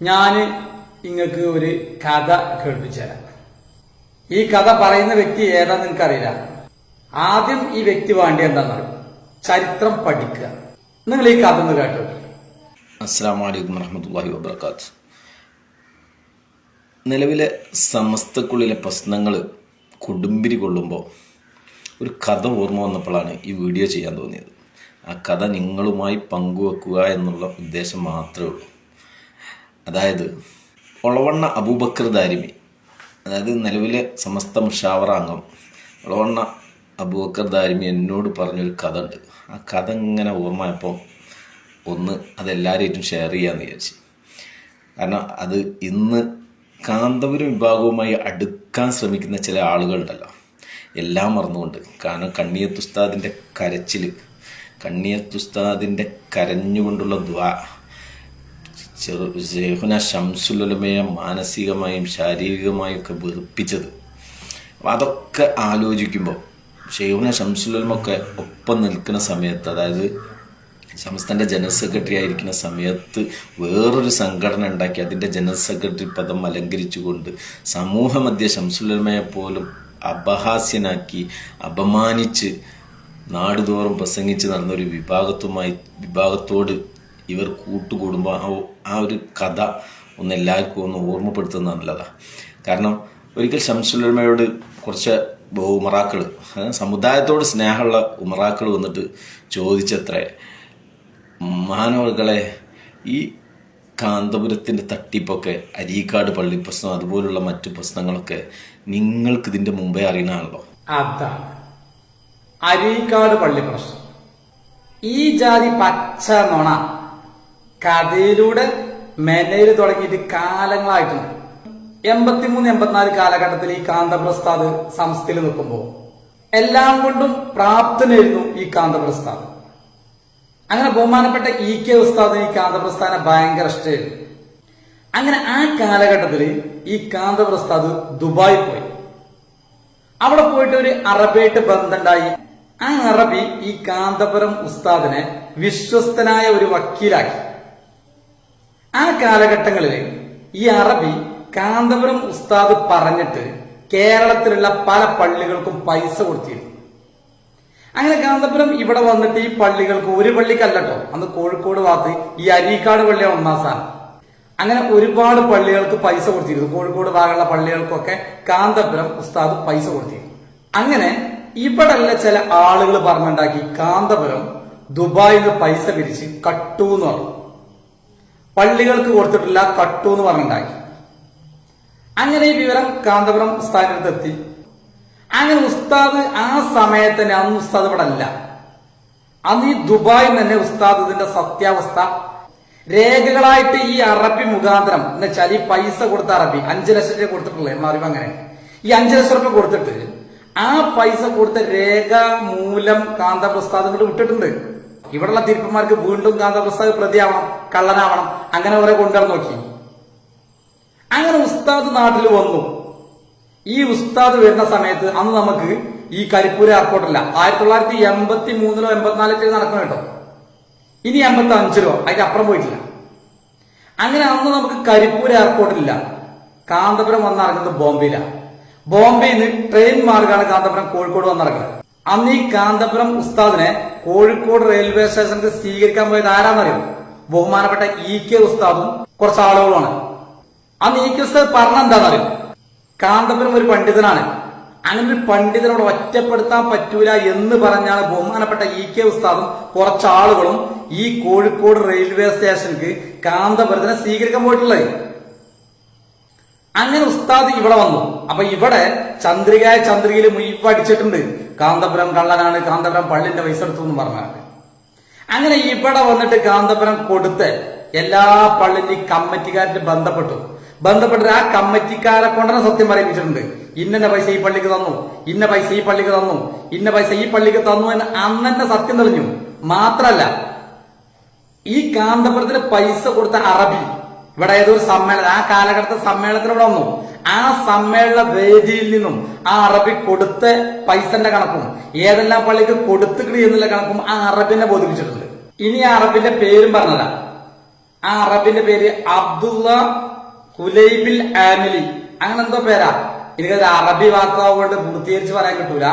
ഞാൻ നിങ്ങൾക്ക് ഒരു കഥ കേൾപ്പിച്ചു തരാം. ഈ കഥ പറയുന്ന വ്യക്തി ഏതാന്ന് നിങ്ങൾക്കറിയില്ല ആദ്യം ഈ വ്യക്തി വേണ്ടി എന്താണെന്നറിയും ചരിത്രം പഠിക്കുക. നിങ്ങൾ ഈ കഥ ഒന്ന് കേട്ടോ അസ്സാം വലൈക്കും വബർക്കാത്ത് നിലവിലെ സമസ്തക്കുള്ളിലെ പ്രശ്നങ്ങൾ കൊടുമ്പിരി കൊള്ളുമ്പോൾ ഒരു കഥ ഓർമ്മ വന്നപ്പോഴാണ് ഈ വീഡിയോ ചെയ്യാൻ തോന്നിയത്. ആ കഥ നിങ്ങളുമായി പങ്കുവെക്കുക എന്നുള്ള ഉദ്ദേശം മാത്രമേ ഉള്ളൂ. അതായത് ഒളവണ്ണ അബൂബക്കർ ദാരിമി അതായത് നിലവിലെ സമസ്ത മുഷാവറ അംഗം. ഒളവണ്ണ അബൂബക്കർ ദാരിമി എന്നോട് പറഞ്ഞൊരു കഥ ഉണ്ട് ആ കഥ ഇങ്ങനെ ഓർമ്മയപ്പോൾ ഒന്ന് അതെല്ലാവരെയും ഷെയർ ചെയ്യാമെന്ന് വിചാരിച്ചു. കാരണം അത് ഇന്ന് കാന്തപുരം വിഭാഗവുമായി അടുക്കാൻ ശ്രമിക്കുന്ന ചില ആളുകളുണ്ടല്ലോ. എല്ലാം മറന്നുകൊണ്ട്. കാരണം കണ്ണിയത്തുസ്താദിന്റെ കരച്ചിൽ കണ്ണിയത്തുസ്താദിന്റെ കരഞ്ഞുകൊണ്ടുള്ള ദ്വാ ഷെയ്ഖുന ഷംസുലമയെ മാനസികമായും ശാരീരികമായും ഒക്കെ വെറുപ്പിച്ചത്. അപ്പം അതൊക്കെ ആലോചിക്കുമ്പോൾ ഷെയ്ഖുന ഷംസുലമൊക്കെ ഒപ്പം നിൽക്കുന്ന സമയത്ത് അതായത് സംസ്ഥാന ജനറൽ സെക്രട്ടറി ആയിരിക്കുന്ന സമയത്ത് വേറൊരു സംഘടന ഉണ്ടാക്കി അതിന്റെ ജനറൽ സെക്രട്ടറി പദം അലങ്കരിച്ചുകൊണ്ട് സമൂഹ മധ്യ ശംസുലമയെ പോലും അപഹാസ്യനാക്കി അപമാനിച്ച് നാടുതോറും പ്രസംഗിച്ച് നടന്ന ഒരു വിഭാഗത്തുമായി വിഭാഗത്തോട് ഇവർ കൂട്ടുകൂടുമ്പോൾ ആ ഒരു കഥ ഒന്ന് എല്ലാവർക്കും ഒന്ന് ഓർമ്മപ്പെടുത്തുന്നത് നല്ലതാണ് കാരണം ഒരിക്കൽ ശംസുലമയോട് കുറച്ച് ഉമറാക്കൾ സമുദായത്തോട് സ്നേഹമുള്ള ഉമറാക്കൾ വന്നിട്ട് ചോദിച്ചത്രേ മാനവകളെ ഈ കാന്തപുരത്തിന്റെ തട്ടിപ്പൊക്കെ അരീക്കാട് പള്ളി പ്രശ്നം അതുപോലുള്ള മറ്റു പ്രശ്നങ്ങളൊക്കെ നിങ്ങൾക്ക് ഇതിന്റെ മുമ്പേ അറിയണമല്ലോ അതാണ് അരീക്കാട് പള്ളി പ്രശ്നം. ഈ ജാതി പച്ച നുണ കഥയിലൂടെ മെനയിൽ തുടങ്ങിയിട്ട് കാലങ്ങളായിട്ടുണ്ട്. എൺപത്തിമൂന്ന് എൺപത്തിനാല് കാലഘട്ടത്തിൽ ഈ കാന്തപ്രസ്ഥാദ് സംസ്ഥയിൽ നിൽക്കുമ്പോൾ എല്ലാം കൊണ്ടും പ്രാപ്തനായിരുന്നു ഈ കാന്തപ്രസ്ഥാദ്. അങ്ങനെ ബഹുമാനപ്പെട്ട ഇ കെ ഉസ്താദിന് ഈ കാന്തപ്രസ്ഥാനെ ഭയങ്കര ഇഷ്ടമായിരുന്നു. അങ്ങനെ ആ കാലഘട്ടത്തിൽ ഈ കാന്തപ്രസ്ഥാദ് ദുബായി പോയി. അവിടെ പോയിട്ട് ഒരു അറബിയായിട്ട് ബന്ധമുണ്ടായി. ആ അറബി ഈ കാന്തപുരം ഉസ്താദിനെ വിശ്വസ്തനായ ഒരു വക്കീലാക്കി. ആ കാലഘട്ടങ്ങളിൽ ഈ അറബി കാന്തപുരം ഉസ്താദ് പറഞ്ഞിട്ട് കേരളത്തിലുള്ള പല പള്ളികൾക്കും പൈസ കൊടുത്തിരുന്നു. അങ്ങനെ കാന്തപുരം ഇവിടെ വന്നിട്ട് ഈ പള്ളികൾക്ക് ഒരു പള്ളിക്കല്ലട്ടോ. അന്ന് കോഴിക്കോട് ഭാഗത്ത് ഈ അരീക്കാട് പള്ളിയാണ് ഒന്നാം സ്ഥാനം. അങ്ങനെ ഒരുപാട് പള്ളികൾക്ക് പൈസ കൊടുത്തിരുന്നു. കോഴിക്കോട് ഭാഗമുള്ള പള്ളികൾക്കൊക്കെ കാന്തപുരം ഉസ്താദ് പൈസ കൊടുത്തിരുന്നു. അങ്ങനെ ഇവിടെയുള്ള ചില ആളുകൾ പറഞ്ഞുണ്ടാക്കി കാന്തപുരം ദുബായിൽ നിന്ന് പൈസ പിരിച്ച് കട്ടു എന്ന് പറഞ്ഞു. പള്ളികൾക്ക് കൊടുത്തിട്ടില്ല കട്ടു എന്ന് പറഞ്ഞുണ്ടാക്കി അങ്ങനെ ഈ വിവരം കാന്തപുരം സ്ഥാനത്തെത്തി അങ്ങനെ ഉസ്താദ് ആ സമയത്ത് തന്നെ അന്ന് ഉസ്താദ് ഇവിടെ അല്ല. അന്ന് ഈ ദുബായിൽ തന്നെ ഉസ്താദ് ഇതിന്റെ സത്യാവസ്ഥ. രേഖകളായിട്ട് ഈ അറബി മുഖാന്തരം എന്ന് വെച്ചാൽ ഈ പൈസ കൊടുത്ത അറബി അഞ്ചു ലക്ഷം രൂപ കൊടുത്തിട്ടുള്ളേ മാറിയപ്പോ അങ്ങനെ. ഈ അഞ്ചു ലക്ഷം രൂപ കൊടുത്തിട്ട് ആ പൈസ കൊടുത്ത രേഖ മൂലം കാന്തപ്രസ്താദ് ഇങ്ങോട്ട് വിട്ടിട്ടുണ്ട്. ഇവിടെയുള്ള തിരുപ്പന്മാർക്ക് വീണ്ടും കാന്തപ്രസ്താദ് പ്രതിയാവണം കള്ളനാവണം അങ്ങനെ അവരെ കൊണ്ടുവന്ന് നോക്കി. അങ്ങനെ ഉസ്താദ് നാട്ടിൽ വന്നു. ഈ ഉസ്താദ് വരുന്ന സമയത്ത് അന്ന് നമുക്ക് ഈ കരിപ്പൂർ എയർപോർട്ടില്ല ആയിരത്തി തൊള്ളായിരത്തി എൺപത്തി മൂന്നിലോ എൺപത്തിനാലിലോ നടക്കണം കേട്ടോ. ഇനി എൺപത്തി അഞ്ചിലോ അതിന്റെ അപ്പുറം പോയിട്ടില്ല. അങ്ങനെ അന്ന് നമുക്ക് കരിപ്പൂർ എയർപോർട്ടില്ല കാന്തപുരം വന്നിറങ്ങുന്നത് ബോംബെയിലാണ് ബോംബെയിൽ നിന്ന് ട്രെയിൻ മാർഗമാണ് കാന്തപുരം കോഴിക്കോട് വന്നിറങ്ങുന്നത് അന്ന് ഈ കാന്തപുരം ഉസ്താദിനെ കോഴിക്കോട് റെയിൽവേ സ്റ്റേഷനിൽ സ്വീകരിക്കാൻ പോയത് ആരാന്നറിയോ? ബഹുമാനപ്പെട്ട ഇ കെ ഉസ്താദും കുറച്ച് ആളുകളുമാണ്. അന്ന് ഇ കെ ഉസ്താദ് പറഞ്ഞ എന്താണെന്നറിയോ കാന്തപുരം ഒരു പണ്ഡിതനാണ്. അങ്ങനെ ഒരു പണ്ഡിതനോട് ഒറ്റപ്പെടുത്താൻ പറ്റൂല എന്ന് പറഞ്ഞാണ് ബഹുമാനപ്പെട്ട ഇ കെ ഉസ്താദും കുറച്ച് ആളുകളും ഈ കോഴിക്കോട് റെയിൽവേ സ്റ്റേഷനിലേക്ക് കാന്തപുരത്തിനെ സ്വീകരിക്കാൻ പോയിട്ടുള്ളത്. അങ്ങനെ ഉസ്താദ് ഇവിടെ വന്നു. അപ്പൊ ഇവിടെ ചന്ദ്രികയെ ചന്ദ്രികയിൽ മുയ്പ് അടിച്ചിട്ടുണ്ട്. കാന്തപുരം കള്ളനാണ് കാന്തപുരം പള്ളിന്റെ പൈസ എടുത്തു എന്ന് പറഞ്ഞാണ്. അങ്ങനെ ഇവിടെ വന്നിട്ട് കാന്തപുരം കൊടുത്ത് എല്ലാ പള്ളിന്റെയും കമ്മിറ്റിക്കാരുടെ ബന്ധപ്പെട്ടു. ബന്ധപ്പെട്ട് ആ കമ്മിറ്റിക്കാരെ കൊണ്ടാണ് സത്യം പറയിപ്പിച്ചിട്ടുണ്ട്. ഇന്ന പൈസ ഈ പള്ളിക്ക് തന്നു ഇന്ന പൈസ ഈ പള്ളിക്ക് തന്നു ഇന്ന പൈസ ഈ പള്ളിക്ക് തന്നു എന്ന് അന്നെ സത്യം തെളിഞ്ഞു. മാത്രല്ല ഈ കാന്തപുരത്തിന് പൈസ കൊടുത്ത അറബി ഇവിടെ ഏതൊരു സമ്മേളനം ആ കാലഘട്ടത്തെ സമ്മേളനത്തിന് ഇവിടെ വന്നു. ആ സമ്മേളന വേദിയിൽ നിന്നും ആ അറബി കൊടുത്ത പൈസന്റെ കണക്കും ഏതെല്ലാം പള്ളിക്ക് കൊടുത്തുകിടി എന്നുള്ള കണക്കും ആ അറബിനെ ബോധിപ്പിച്ചിട്ടുണ്ട്. ഇനി ആ അറബിന്റെ പേരും പറഞ്ഞതാ. ആ അറബിന്റെ പേര് അബ്ദുള്ള ഹുലൈബിൽ ആമിലി. അങ്ങനെ എന്തോ പേരാ. എനിക്കത് അറബി വാർത്താവുകൊണ്ട് പൂർത്തീകരിച്ച് പറയാൻ കിട്ടൂല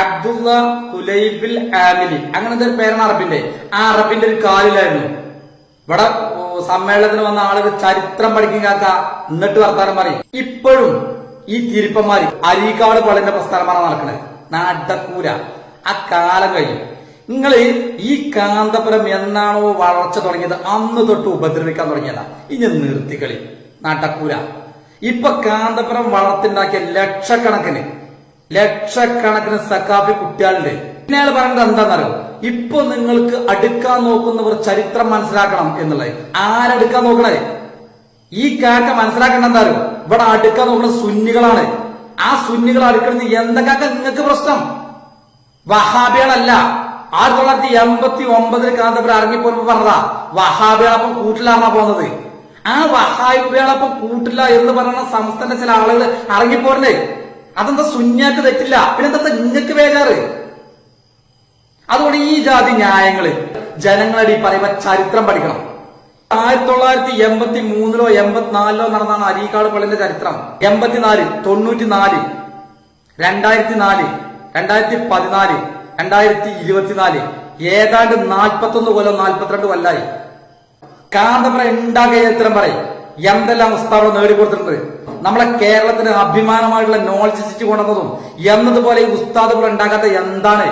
അബ്ദുള്ള ഹുലൈബിൽ ആമിലി. അങ്ങനെ എന്തൊരു പേരാണ് അറബിന്റെ. ആ അറബിന്റെ ഒരു കാലിലായിരുന്നു. ഇവിടെ സമ്മേളനത്തിന് വന്ന ആളുകൾ ചരിത്രം പഠിക്കും എന്നിട്ട് വർത്താനം പറയും. ഇപ്പോഴും ഈ തിരുപ്പന്മാര് അരീക്കാട് പള്ളിന്റെ പ്രസ്ഥാനമാണ് നടക്കുന്നത് നടക്കൂല. ആ കാലം കഴിഞ്ഞു. നിങ്ങൾ ഈ കാന്തപുരം എന്നാണോ വളർച്ച തുടങ്ങിയത്? അന്ന് തൊട്ട് ഉപദ്രവിക്കാൻ തുടങ്ങിയതാ. ഇനി നിർത്തിക്കളി നടക്കൂല. ഇപ്പൊ കാന്തപുരം വളർത്തിണ്ടാക്കിയ ലക്ഷക്കണക്കിന് ലക്ഷക്കണക്കിന് സക്കാഫി കുട്ടികളുണ്ട്. പിന്നെ അയാൾ പറയുന്നത് എന്താണെന്നറിയോ? ഇപ്പൊ നിങ്ങൾക്ക് അടുക്കാൻ നോക്കുന്നവർ ചരിത്രം മനസ്സിലാക്കണം എന്നുള്ളത്. ആരടുക്കാൻ നോക്കണേ? ഈ കാക്ക മനസ്സിലാക്കേണ്ട എന്തായാലും ഇവിടെ അടുക്കാൻ നോക്കുന്ന സുന്നികളാണ്. ആ സുന്നികൾ അടുക്കുന്നത് എന്തൊക്കെ നിങ്ങൾക്ക് പ്രശ്നം. വഹാബികളല്ല. ആയിരത്തി തൊള്ളായിരത്തി എൺപത്തി ഒമ്പതിൽ കാന്തപുരം ഇറങ്ങിപ്പോയപ്പോ പറഞ്ഞതാ വഹാബികളപ്പം കൂട്ടിലാണ പോകുന്നത് ആ വഹാബികളപ്പം കൂട്ടില്ല എന്ന് പറയുന്ന സംസ്ഥാന ചില ആളുകൾ ഇറങ്ങിപ്പോരണ്ടേ അതെന്താ സുന്യാക്ക് തെറ്റില്ല? പിന്നെന്താ നിങ്ങൾക്ക് ബേജാറ് അതുകൊണ്ട് ഈ ജാതി ന്യായങ്ങൾ ജനങ്ങളുടെ ഈ പറയുമ്പോ ചരിത്രം പഠിക്കണം. ആയിരത്തി തൊള്ളായിരത്തി എൺപത്തി മൂന്നിലോ എൺപത്തിനാലിലോ നടന്നാണ് അരീക്കാട് പള്ളിന്റെ ചരിത്രം. എൺപത്തിനാല് തൊണ്ണൂറ്റി നാല് രണ്ടായിരത്തി നാല് രണ്ടായിരത്തി പതിനാല് രണ്ടായിരത്തി ഇരുപത്തിനാല് ഏതാണ്ട് നാൽപ്പത്തൊന്ന് കൊല്ലം നാൽപ്പത്തിരണ്ട് കൊല്ലായി. കാന്തപ്ര ഉണ്ടാക്കിയ ചരിത്രം പറയും എന്തെല്ലാം ഉസ്താവ് നേടിക്കൊടുത്തിട്ടുണ്ട് നമ്മളെ കേരളത്തിന് അഭിമാനമായിട്ടുള്ള നോളജ് സിറ്റി കൊണ്ടുവന്നതും എന്നതുപോലെ ഈ ഉസ്താദുകൾ ഉണ്ടാക്കാത്ത എന്താണ്?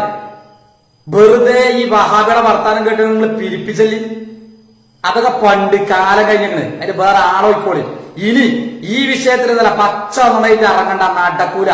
വെറുതെ ഈ വഹാബിയുടെ വർത്താനം കേട്ട് നിങ്ങൾ പിരിപ്പിച്ചല്ലി? അതൊക്കെ പണ്ട് കാലം കഴിഞ്ഞിട്ട് അതിന് വേറെ ആളോ ഇപ്പോഴും ഇനി ഈ വിഷയത്തിൽ നല്ല പച്ച നന്നായിട്ട് ഇറങ്ങണ്ട നടക്കൂല.